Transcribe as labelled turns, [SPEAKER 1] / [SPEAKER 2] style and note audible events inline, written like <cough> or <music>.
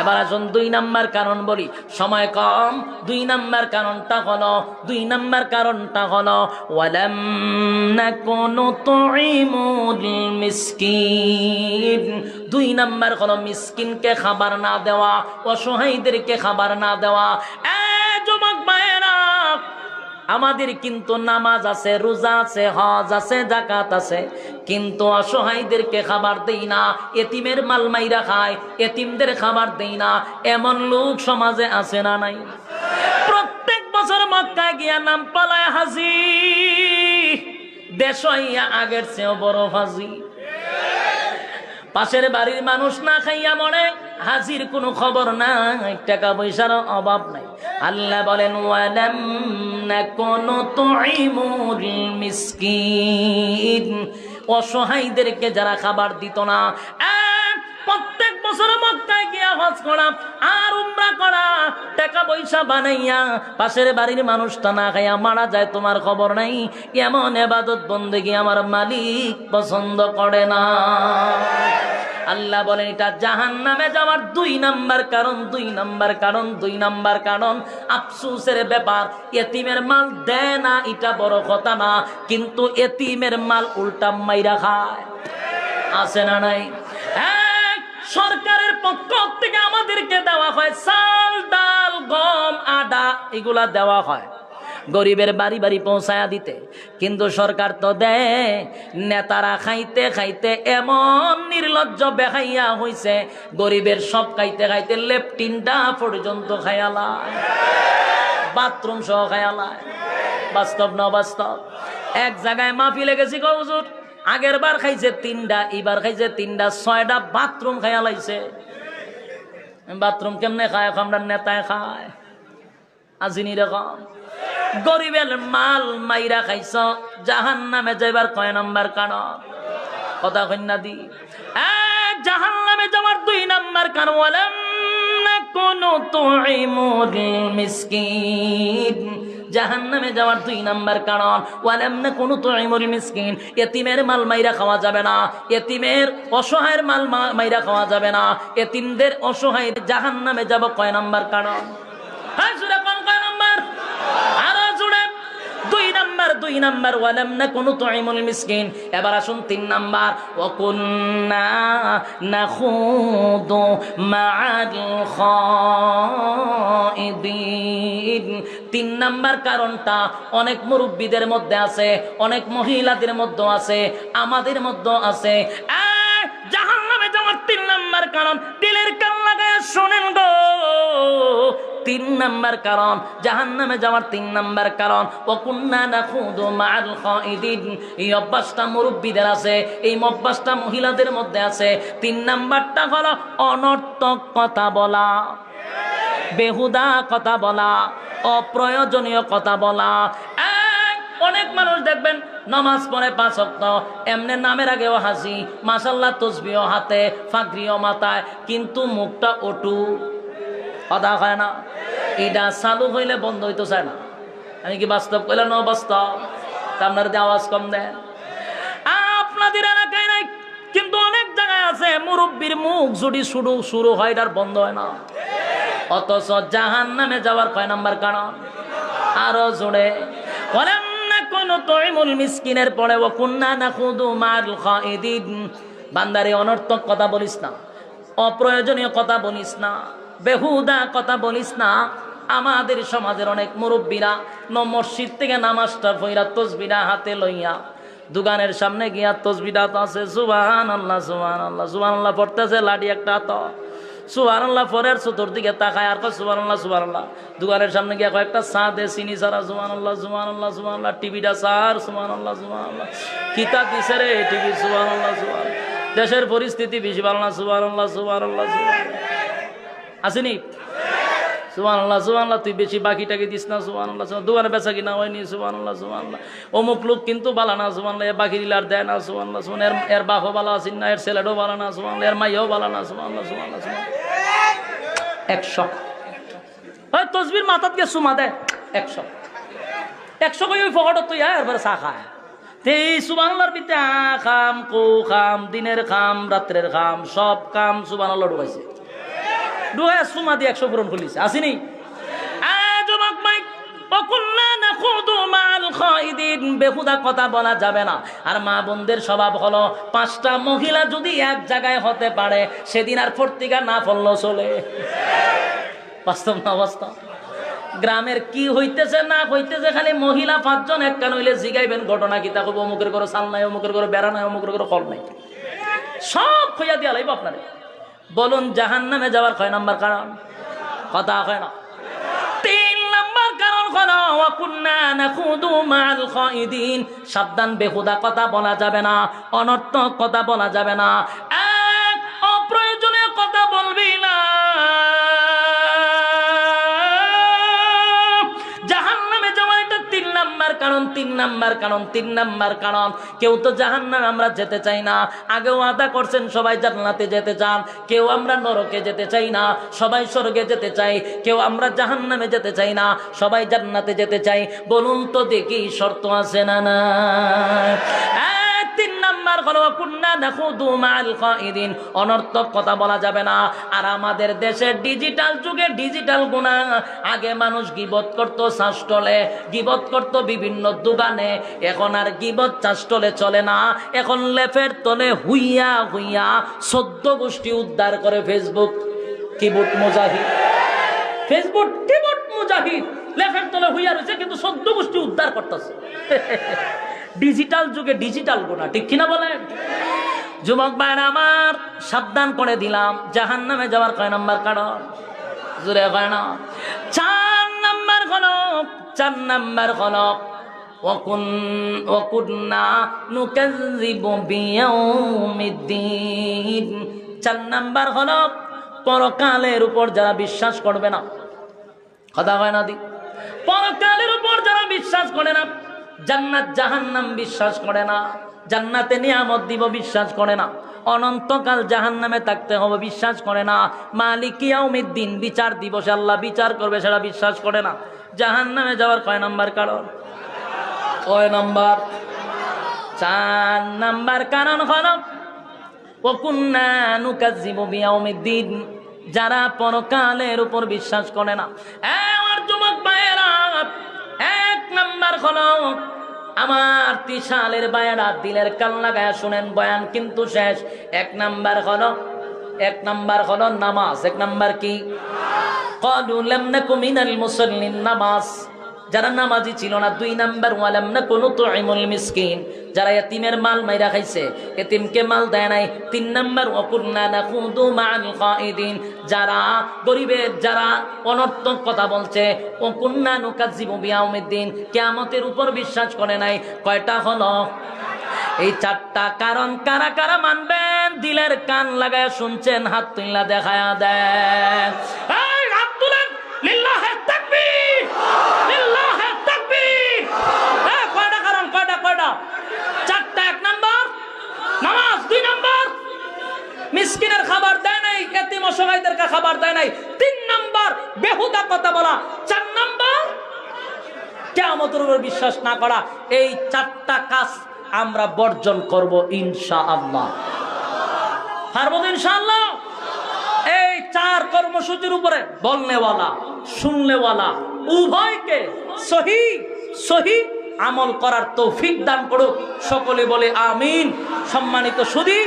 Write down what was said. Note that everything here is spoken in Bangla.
[SPEAKER 1] এবার আসুন দুই নাম্বার কারণ বলি। সময় কম, দুই নাম্বার কারণটা হলো, দুই নাম্বার কারণটা হলো দুই নাম্বার হলো মিসকিনকে খাবার না দেওয়া, অসহায়দেরকে খাবার না দেওয়া। আমাদের কিন্তু নামাজ আছে, রোজা আছে, হজ আছে জাকাত আছে। কিন্তু অসহায়দেরকে খাবার দেই না, এতিমের মাল মাইরা খায়, এতিমদের খাবার দেই না। এমন লোক সমাজে আছে না নাই? প্রত্যেক বছর মক্কায় গিয়া নাম পালায় হাজি। দেশ আগের চেয়েও বড় হাজি পাশের বাড়ির মানুষ না খাইয়া মরে। হাজির কোনো খবর নাই, টাকা পয়সার অভাব নাই। আল্লাহ বলেন, ওয়ালাম অসহায়দেরকে যারা খাবার দিত না প্রত্যেক বছর মক্কায় গিয়া হজ করা আর উমরা করা, টাকা পয়সা বানাইয়া পাশের বাড়ির মানুষটা না খাইয়া মারা যায়, তোমার খবর নাই? এমন এবাদত বন্দেগি আমার মালিক পছন্দ করে না? আল্লাহ বলেন, এটা জাহান নামে যাওয়ার দুই নাম্বার কারণ, দুই নাম্বার কারণ, দুই নাম্বার কারণ। আফসুসের ব্যাপার, এতিমের মাল দেয় না, এটা বড় কথা না, কিন্তু এতিমের মাল উল্টা মাইরা খায়। আছে না নাই? সরকারের পক্ষ থেকে আমাদেরকে দেওয়া হয়, চাল, ডাল, গম, আদা, এগুলা দেওয়া হয়। গরিবের বাড়ি বাড়ি পৌঁছায়া দিতে। কিন্তু সরকার তো দেয়, নেতারা খাইতে খাইতে এমন নির্লজ্জ বেখাইয়া হইছে, গরিবের সব খাইতে খাইতে লেপটিনটা পর্যন্ত খায়ালায় বাথরুম সহ খায়ালায় বাস্তব না বাস্তব এক জায়গায় মাফি লেগেছি গো হুজুর। আগের বার খাইছে তিনটা এবার খাইছে তিনটা, ছয়টা বাথরুম খাইয়া লাইছে। বাথরুম কেমনে খায়? আমরা নেতায় খায়। আজিনি রকম গরিবের মাল মাইরা খাইছ জাহান নামে যাইবার কয় নম্বর কারণ? কথা কন্যা দি। জাহান নামে যাওয়ার দুই নম্বর কারণ বলেন কোনো নামে যাওয়ার দুই কোনো মাল মাইরা খাওয়া যাবে না অসহায়ের মাল মাইরা খাওয়া যাবে না অসহায় জাহান নামে যাব কয় নাম্বার কারণ হ্যাঁ জুড়ে কোন কয় নাম্বার আরও জুড়ে দুই নাম্বার দুই নাম্বার, ওয়ালাম না কোনো মিসকিন। এবার আসুন তিন নাম্বার তিন নাম্বার কারণটা, অনেক মুরব্বীদের মধ্যে আছে, অনেক মহিলাদের মধ্যে আছে, আমাদের মধ্যে আছে। জাহান নামে যাওয়ার তিন নাম্বার কারণ, দিলের কান লাগায় শোনেন গো। তিন নাম্বার কারণ জাহান নামে যাওয়ার তিন নাম্বার কারণ ও কুন্না না খুদু মাল এই অভ্যাসটা মুরব্বীদের আছে, এই অভ্যাসটা মহিলাদের মধ্যে আছে। তিন নাম্বারটা হলো অনর্থক কথা বলা, বেহুদা কথা বলা, অপ্রয়োজনীয় কথা বলা। অনেক মানুষ দেখবেন নমাজ পড়ে পাঁচ অক্ত এমনি নামের আগেও হাসি মাসাল্লাহ তসবিও হাতে ফাঁকরিও মাথায়, কিন্তু মুখটা অটু কথা হয় না। এটা চালু হইলে বন্ধ হইতে চায় না। আমি কি বাস্তব কইলে ন, বাস্তব। তা আপনার আওয়াজ কম দেন। আপনাদের এলাকায় নাই, কিন্তু অনেক জায়গায় আছে। মুরব্বীর মুখ যদি শুরু শুরু হয় এটার বন্ধ হয় না। অথচ জাহান নামে যাওয়ার কয় নাম্বার কারণ? আরও জোরে। বলেন না, কোন তৈমুল মিসকিনের পরে ও কুন্না না খুদু মার বান্দারে অনর্থক কথা বলিস না। অপ্রয়োজনীয় কথা বলিস না। বেহুদা কথা বলিস না। আমাদের সমাজের অনেক মুরব্বীরা ন মসজিদ থেকে নামাজটা ফইরা তসবিরা হাতে লইয়া দোকানের সামনে গিয়া তসবিটা তো আছে সুবাহান আল্লাহ সুবাহান আল্লাহ সুবাহান আল্লাহ পড়তেছে লাঠি একটা তো সুবাহান আল্লাহ পরের চতুর্দিকে তাকায় আর সুবাহান আল্লাহ সুবাহান আল্লাহ দোকানের সামনে গিয়া কয়েকটা চা দে চিনি সারা সুবাহান আল্লাহ সুবাহান আল্লাহ সুবাহান আল্লাহ টিভিটা সার সুবাহান আল্লাহ সুবাহান আল্লাহ কিতা দিছে রে, টিভি সুবাহান আল্লাহ সুবাহান দেশের পরিস্থিতি বেশি ভালো না সুবাহান আল্লাহ সুবাহান আল্লাহ সুবাহান আসেনি? সুবান আল্লাহ সুবান আল্লাহ তুই বেশি বাকি টাকি দিস না সুবান আল্লাহ সুবান দোকানে বেচা কিনা হয়নি সুবান আল্লাহ সুবান আল্লাহ অমুক লোক কিন্তু বালা না সুবান আল্লাহ বাকি দিলে আর দেয় না সুবান আল্লাহ সুবান এর এর বাপও বালা আছেন না, এর ছেলেটাও বালা না সুবান এর মাইয়াও বালা না সুবান আল্লাহ সুবান আল্লাহ সুবান একশো ওই তসবির মাথাত গিয়ে সুমা দে। একশো একশো কই ওই ফকটত তুই আর এরপরে চা খায় তে সুবান আল্লাহর ভিতরে আ খাম, কো খাম, দিনের খাম, রাত্রের খাম, সব কাম সুবান আল্লাহ ঢুকাইছে। ডুয়ে সুমা দিয়ে একশো পূরণ খুলিছে। আসিনি? বেহুদা কথা বলা যাবে না। আর মা বোনদের স্বভাব হলো, পাঁচটা মহিলা যদি এক জায়গায় হতে পারে, সেদিন আর ফর্তিকা না ফললো চলে। বাস্তব না অবস্থা গ্রামের কি হইতেছে, না হইতেছে, খালি মহিলা পাঁচজন এক কান হইলে জিগাইবেন ঘটনা কি তাকে অমুকের করো সাল নাই, অমুকের করো বেড়া নাই, অমুকের করো ফল নাই। সব খইয়া দিয়া লাইব বলুন জাহান নামে যাওয়ার কয় নাম্বার কারণ? কথা হয় না। তিন নম্বর কারণ হলো নাখুদু মাল খাইদিন। সাবধান, বেহুদা, কথা বলা যাবে না। অনর্থক কথা বলা যাবে না। তিন নাম্বার কারণ, তিন নাম্বার কারণ। কেউ তো জাহান নামে আমরা যেতে চাই না। আগেও আদা করছেন সবাই জান্নাতে যেতে চান। কেউ আমরা নরকে যেতে চাই না। সবাই স্বর্গে যেতে চাই। কেউ আমরা জাহান নামে যেতে চাই না। সবাই জান্নাতে যেতে চাই। বলুন তো দেখি শর্ত আছে না না মাল খাইদিন অনর্থক কথা বলা যাবে না। আর আমাদের দেশের ডিজিটাল যুগে ডিজিটাল গুণা। আগে মানুষ গিবত করতো শাসটলে গিবত করত বিভিন্ন দোকানে। এখন আর গিবত চাষটলে চলে না। এখন লেফের তলে হুইয়া হুইয়া সদ্য গোষ্ঠী উদ্ধার করে ফেসবুক। কিবোর্ড মুজাহিদ। ফেসবুক কিবোর্ড মুজাহিদ। লেফের তলে হুইয়া রয়েছে, কিন্তু সদ্য গোষ্ঠী উদ্ধার করতেছে। <laughs> ডিজিটাল যুগে ডিজিটাল গোনা, ঠিক কিনা বলেন? যুবক ভাইরা আমার, সাবধান করে দিলাম জাহান নামে যাওয়ার কয় নাম্বার কারণ? জুড়ে কয় না। চার নাম্বার হলো চার নাম্বার হলো ওকুন ওকুন্না নুকাযযিবু বিয়াউমিদ্দিন। চার নাম্বার হলো পরকালের উপর যারা বিশ্বাস করবে না। কথা হয় না দি? পরকালের উপর যারা বিশ্বাস করে না জান্নাত জাহান্নাম বিশ্বাস করে না। জান্নাতে নিয়ামত দিব বিশ্বাস করে না। অনন্তকাল জাহান্নামে থাকতে হবে বিশ্বাস করে না। মালিক দিন বিচার দিবসে আল্লাহ বিচার করবে সেটা বিশ্বাস করে না। জাহান্নামে যাওয়ার কয় নাম্বার কারণ? কয় নাম্বার? চার নাম্বার কারণ হলো ওকুন্না নুকাজ্জিবু বিয়াউমিদ্দিন, যারা পরকালের উপর বিশ্বাস করে না। হলো আমার তিসালের বায়ানা দিলের কান লাগায় শুনেন বয়ান কিন্তু শেষ। এক নাম্বার হলো এক নাম্বার হলো নামাজ এক নাম্বার কি? কলু না কুমিনাল মুসল্লিন নামাজ। যারা নামাজি ছিল না, দুই নাম্বার ওয়ালাম না কোনো তো মিসকিন। যারা এতিমের মাল মাইরা খাইছে, এতিমকে মাল দেয় নাই। তিন নাম্বার অকুন্না না খুদু মান খাইদিন যারা গরিবের, যারা অনর্থক কথা বলছে অকুন্না নুকাজিবু বিয়াউমিদ্দিন কিয়ামতের উপর বিশ্বাস করে নাই। কয়টা হলো? এই চারটা কারণ কারা কারা মানবেন? দিলের কান লাগায় শুনছেন, হাত তুইলা দেখায়া দেন এই, হাত তুলেন লিল্লাহে তাকবীর লিল্লাহে তাকবীর এই, কয়টা কারণ কয়টা কয়টা চারটা এক নাম্বার নামাজ দুই নাম্বার মিসকিনের খাবার দেয় নাই, এতিম অসহায়দেরকে খাবার দেয় নাই। তিন নাম্বার, বেহুদা কথা বলা। চার নাম্বার কেমতের উপর বিশ্বাস না করা। এই চারটা কাজ আমরা বর্জন করব ইনশা আল্লাহ পারব ইনশাআল্লাহ? এই চার কর্মসূচির উপরে বলনেওয়ালা, শুনলেওয়ালা, উভয়কে সহি সহি আমল করার তৌফিক দান করুক। সকলে বলে আমিন। সম্মানিত সুদী